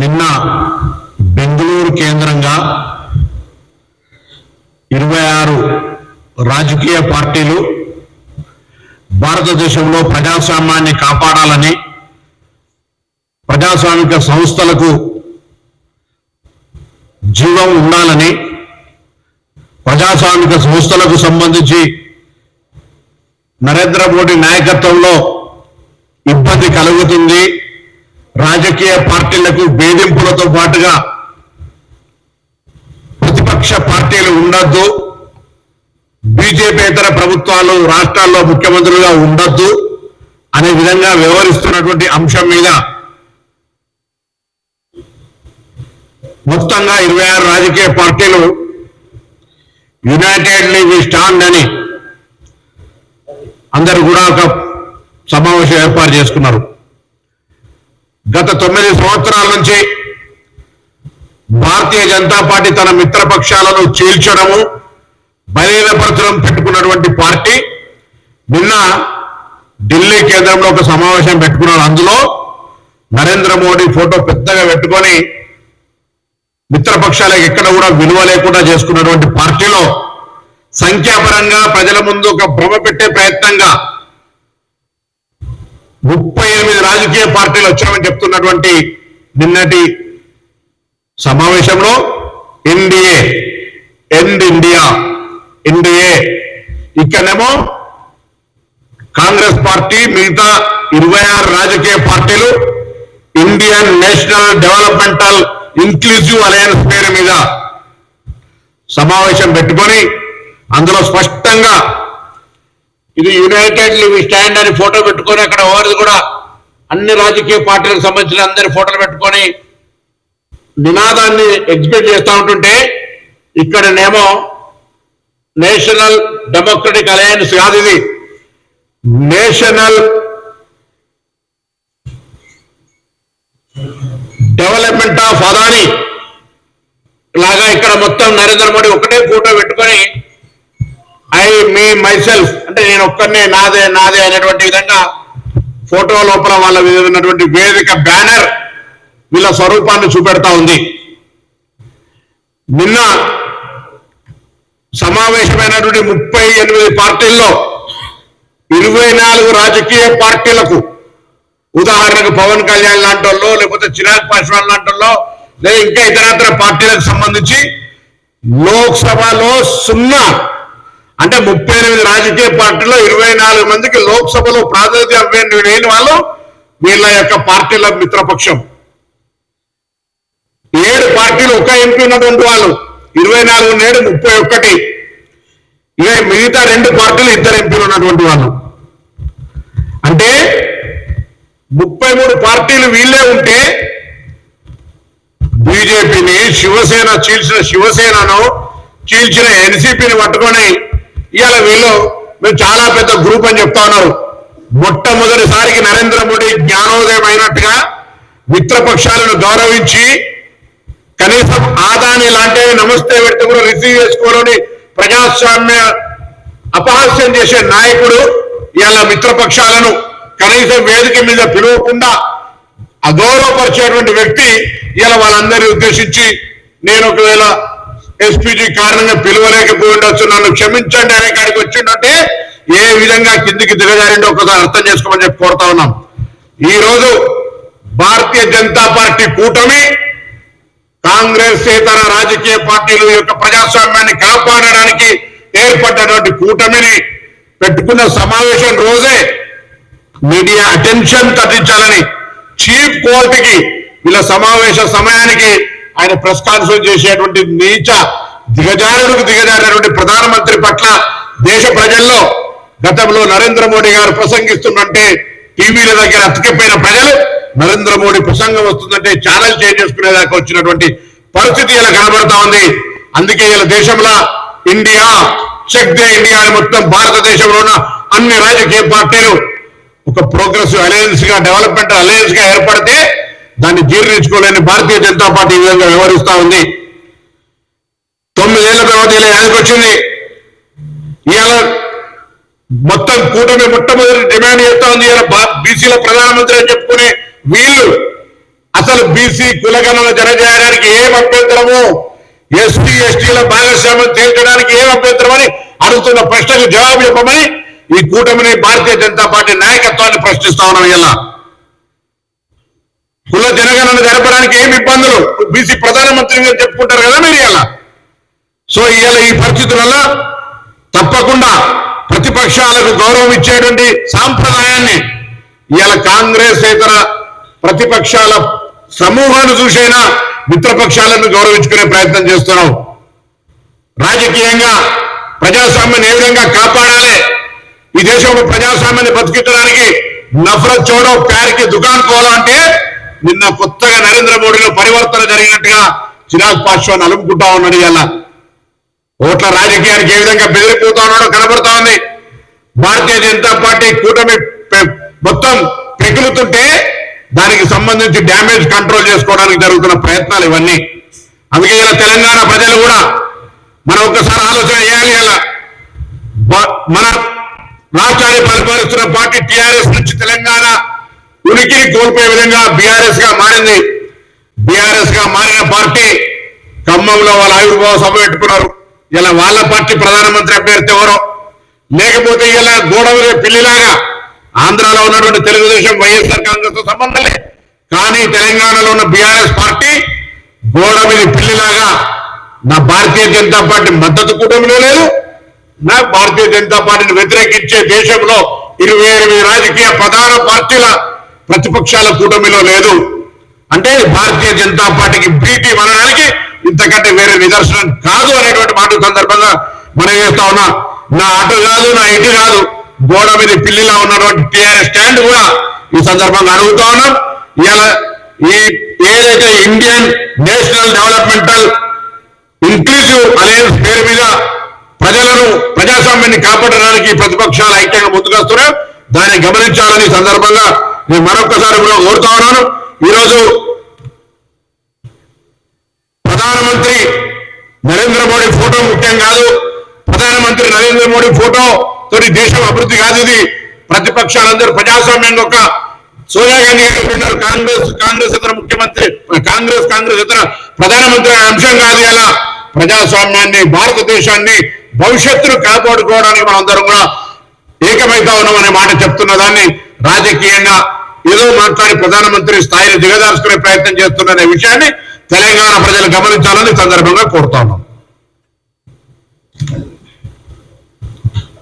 నిన్న బెంగళూరు కేంద్రంగా ఇరవై ఆరు రాజకీయ పార్టీలు భారతదేశంలో ప్రజాస్వామ్యాన్ని కాపాడాలని ప్రజాస్వామిక సంస్థలకు జీవం ఉండాలని ప్రజాస్వామిక సంస్థలకు సంబంధించి నరేంద్ర మోడీ నాయకత్వంలో ఇబ్బంది కలుగుతుంది. రాజకీయ పార్టీలకు వేధింపులతో పాటుగా ప్రతిపక్ష పార్టీలు ఉండొద్దు. బీజేపీతర ప్రభుత్వాలు రాష్ట్రాల్లో ముఖ్యమంత్రులుగా ఉండొద్దు. అనే విధంగా వ్యవహరిస్తున్నటువంటి అంశం మీద మొత్తంగా ఇరవై ఆరు రాజకీయ పార్టీలు యునైటెడ్ వి స్టాండ్ అని అందరూ కూడా ఒక సమావేశం ఏర్పాటు చేసుకున్నారు. గత తొమ్మిది సంవత్సరాల నుంచి భారతీయ జనతా పార్టీ తన మిత్రపక్షాలను చీల్చడము బలీనపరచడం పెట్టుకున్నటువంటి పార్టీ. నిన్న ఢిల్లీ కేంద్రంలో ఒక సమావేశం పెట్టుకున్నారు. అందులో నరేంద్ర మోడీ ఫోటో పెద్దగా పెట్టుకొని మిత్రపక్షాలకు ఎక్కడ కూడా విలువ లేకుండా చేసుకున్నటువంటి పార్టీలో సంఖ్యాపరంగా ప్రజల ముందు ఒక భ్రమ పెట్టే ప్రయత్నంగా ముప్పై ఎనిమిది రాజకీయ పార్టీలు వచ్చామని చెప్తున్నటువంటి నిన్నటి సమావేశంలో ఎన్డీఏ ఎండ్ ఇండియా ఎన్డీఏ. ఇక్కడనేమో కాంగ్రెస్ పార్టీ మిగతా ఇరవై ఆరు రాజకీయ పార్టీలు Indian national developmental inclusive alliance పేరు మీద సమావేశం పెట్టుకొని అందులో స్పష్టంగా ఇది యునైటెడ్ వి స్టాండ్ అని ఫోటో పెట్టుకొని అక్కడ ఎవరిది కూడా అన్ని రాజకీయ పార్టీలకు సంబంధించిన అందరి ఫోటోలు పెట్టుకొని నినాదాన్ని ఎగ్జిక్యూట్ చేస్తూ ఉంటుంటే ఇక్కడనేమో నేషనల్ డెమోక్రటిక్ అలయన్స్ కాదు ఇది. నేషనల్ డెవలప్మెంట్ ఆఫ్ అదాని లాగా ఇక్కడ మొత్తం నరేంద్ర మోడీ ఒకటే ఫోటో పెట్టుకొని ఐ మీ మైసెల్ఫ్ అంటే నేను ఒక్కరినే నాదే నాదే అనేటువంటి విధంగా ఫోటో లోపల వాళ్ళ మీద ఉన్నటువంటి వేదిక బ్యానర్ వీళ్ళ స్వరూపాన్ని చూపెడతా ఉంది. నిన్న సమావేశమైనటువంటి ముప్పై ఎనిమిది పార్టీల్లో ఇరవై నాలుగు రాజకీయ పార్టీలకు ఉదాహరణకు పవన్ కళ్యాణ్ లాంటి వాళ్ళు లేకపోతే చిరాగ్ పాస్వాన్ లాంటి వాళ్ళు లేదా ఇంకా ఇతరత్ర పార్టీలకు సంబంధించి లోక్సభలో సున్నా అంటే ముప్పై ఎనిమిది రాజకీయ పార్టీలో ఇరవై నాలుగు మందికి లోక్సభలో ప్రాతినిధ్యం లేని వాళ్ళు వీళ్ళ యొక్క పార్టీల మిత్రపక్షం. ఏడు పార్టీలు ఒక ఎంపీ ఉన్నటువంటి వాళ్ళు ఇరవై నాలుగు నేడు ముప్పై ఒక్కటి. ఇక మిగతా రెండు పార్టీలు ఇద్దరు ఎంపీలు ఉన్నటువంటి వాళ్ళు. అంటే ముప్పై మూడు పార్టీలు వీళ్ళే ఉంటే బీజేపీని శివసేన చీల్చిన శివసేనను చీల్చిన ఎన్సీపీని పట్టుకొని ఇవాళ వీళ్ళు మేము చాలా పెద్ద గ్రూప్ అని చెప్తా ఉన్నారు. మొట్టమొదటిసారికి నరేంద్ర మోడీ జ్ఞానోదయం అయినట్టుగా మిత్రపక్షాలను గౌరవించి కనీసం ఆదాని లాంటివి నమస్తే పెడితే కూడా రిసీవ్ చేసుకోవాలని ప్రజాస్వామ్య అపహాస్యం చేసే నాయకుడు ఇవాళ మిత్రపక్షాలను కనీసం వేదిక మీద పిలవకుండా అగౌరవపరిచేటువంటి వ్యక్తి ఇలా వాళ్ళందరినీ ఉద్దేశించి నేను ఒకవేళ ఎస్పీజీ కారణంగా పిలువలేకపోయి ఉండొచ్చు నన్ను క్షమించండి అనే కాడికి వచ్చిందంటే ఏ విధంగా కిందికి దిగజారిండో ఒకసారి అర్థం చేసుకోమని చెప్పి కోరుతా ఉన్నాం. ఈ రోజు భారతీయ జనతా పార్టీ కూటమి కాంగ్రెస్ ఇతర రాజకీయ పార్టీల యొక్క ప్రజాస్వామ్యాన్ని కాపాడడానికి ఏర్పడ్డటువంటి కూటమిని పెట్టుకున్న సమావేశం రోజే మీడియా అటెన్షన్ తగ్గించాలని చీప్ కోర్టుకి వీళ్ళ సమావేశ సమయానికి ఆయన ప్రెస్ కాన్ఫరెన్స్ చేసేటువంటి నీచ దిగజారుడికి దిగజారినటువంటి ప్రధానమంత్రి పట్ల దేశ ప్రజల్లో గతంలో నరేంద్ర మోడీ గారు ప్రసంగిస్తుందంటే టీవీల దగ్గర అతికిపోయిన ప్రజలు నరేంద్ర మోడీ ప్రసంగం వస్తుందంటే ఛానల్ చేంజ్ చేసుకునేదాకా వచ్చినటువంటి పరిస్థితి ఇలా కనబడతా ఉంది. అందుకే ఇలా దేశంలో ఇండియా చెక్ దే ఇండియా అని మొత్తం భారతదేశంలో ఉన్న అన్ని రాజకీయ పార్టీలు ఒక ప్రోగ్రెసివ్ అలయన్స్గా డెవలప్మెంట్ అలయన్స్గా ఏర్పడితే దాన్ని జీర్ణించుకోలేని భారతీయ జనతా పార్టీ ఈ విధంగా వ్యవహరిస్తా ఉంది. తొమ్మిదేళ్ళ తర్వాత ఇలా ఎదకొచ్చింది ఇవాళ మొత్తం కూటమి మొట్టమొదటి డిమాండ్ చేస్తా ఉంది. ఇలా బీసీల ప్రధానమంత్రి అని చెప్పుకునే వీళ్ళు అసలు బీసీ కులగణన జరజేయడానికి ఏం అభ్యంతరము ఎస్టీ ఎస్టీల భాగస్వామ్యం తేల్చడానికి ఏం అభ్యంతరం అని అడుగుతున్న ప్రశ్నకు జవాబు చెప్పమని ఈ కూటమిని భారతీయ జనతా పార్టీ నాయకత్వాన్ని ప్రశ్నిస్తా ఉన్నాం ఇలా కుల జనగణన జరపడానికి ఏమి ఇబ్బందులు? బీసీ ప్రధానమంత్రి గారు చెప్పుకుంటారు కదా మీరు ఇలా సో ఇవాళ ఈ పరిస్థితులలో తప్పకుండా ప్రతిపక్షాలకు గౌరవం ఇచ్చేటువంటి సాంప్రదాయాన్ని ఇవాళ కాంగ్రెస్ ఇతర ప్రతిపక్షాల సమూహాన్ని చూసైనా మిత్రపక్షాలను గౌరవించుకునే ప్రయత్నం చేస్తున్నాం. రాజకీయంగా ప్రజాస్వామ్యాన్ని ఏ విధంగా కాపాడాలి? ఈ దేశంలో ప్రజాస్వామ్యాన్ని బతికించడానికి నఫరత్ చోడో ప్యారికి దుకాణం కోవాలంటే అంటే నిన్న కొత్తగా నరేంద్ర మోడీలో పరివర్తన జరిగినట్టుగా చిరాగ్ పాశ్వాన్ అలుపుకుంటా ఉన్నాడు ఇలా ఓట్ల రాజకీయానికి ఏ విధంగా బెదిరిపోతా ఉన్నాడో కనబడతా ఉంది. భారతీయ జనతా పార్టీ కూటమి మొత్తం పెకులుతుంటే దానికి సంబంధించి డ్యామేజ్ కంట్రోల్ చేసుకోవడానికి జరుగుతున్న ప్రయత్నాలు ఇవన్నీ. అందుకే ఇలా తెలంగాణ ప్రజలు కూడా మనం ఒక్కసారి ఆలోచన చేయాలి ఇలా మన రాష్ట్రాన్ని పరిపాలిస్తున్న పార్టీ టిఆర్ఎస్ నుంచి తెలంగాణ ఉనికిని కోల్పోయే విధంగా బీఆర్ఎస్గా మారింది. బీఆర్ఎస్గా మారిన పార్టీ ఖమ్మంలో వాళ్ళ ఆవిర్భావ సభ పెట్టుకున్నారు. ఇలా వాళ్ళ పార్టీ ప్రధానమంత్రి అభ్యర్థి ఎవరో? లేకపోతే ఇలా గోడవలే పిల్లిలాగా ఆంధ్రాలో ఉన్నటువంటి తెలుగుదేశం వైఎస్ఆర్ కాంగ్రెస్తో సంబంధం లేదు కానీ తెలంగాణలో ఉన్న బీఆర్ఎస్ పార్టీ గోడ మీద పిల్లిలాగా నా భారతీయ జనతా పార్టీ మద్దతు కూటమిలో లేదు. నా భారతీయ జనతా పార్టీని వ్యతిరేకించే దేశంలో ఇరవై ఎనిమిది రాజకీయ ప్రధాన పార్టీల ప్రతిపక్షాల కూటమిలో లేదు. అంటే భారతీయ జనతా పార్టీకి బీటీ అనడానికి ఇంతకంటే వేరే నిదర్శనం కాదు అనేటువంటి మాట సందర్భంగా మనం చేస్తా ఉన్నా. నా అటు కాదు నా ఇటు కాదు గోడ మీద పిల్లిలా ఉన్నటువంటి టీఆర్ఎస్ స్టాండ్ కూడా ఈ సందర్భంగా అడుగుతా ఉన్నాం. ఇలా ఈ ఏదైతే Indian national developmental inclusive alliance పేరు మీద ప్రజలను ప్రజాస్వామ్యాన్ని కాపాడడానికి ప్రతిపక్షాలు ఐక్యంగా ముందుకొస్తున్నాయి. దాన్ని గమనించాలని సందర్భంగా నేను మరొకసారి కూడా కోరుతా ఉన్నాను. ఈరోజు ప్రధానమంత్రి నరేంద్ర మోడీ ఫోటో ముఖ్యం కాదు. ప్రధానమంత్రి నరేంద్ర మోడీ ఫోటో తోటి దేశం అభివృద్ధి కాదు ఇది. ప్రతిపక్షాలందరూ ప్రజాస్వామ్యం యొక్క సోనియా గాంధీ గారు కాంగ్రెస్ కాంగ్రెస్ ఇతర ముఖ్యమంత్రి కాంగ్రెస్ కాంగ్రెస్ ఇతర ప్రధానమంత్రి అంశం కాదు ఇలా. ప్రజాస్వామ్యాన్ని భారతదేశాన్ని భవిష్యత్తును కాపాడుకోవడానికి మనందరం కూడా ఏకమైతా ఉన్నామనే మాట చెప్తున్న దాన్ని రాజకీయంగా ఏదో మాట్లాడి ప్రధానమంత్రి స్థాయిని దిగదార్చుకునే ప్రయత్నం చేస్తున్న విషయాన్ని తెలంగాణ ప్రజలు గమనించాలని సందర్భంగా కోరుతా ఉన్నాం.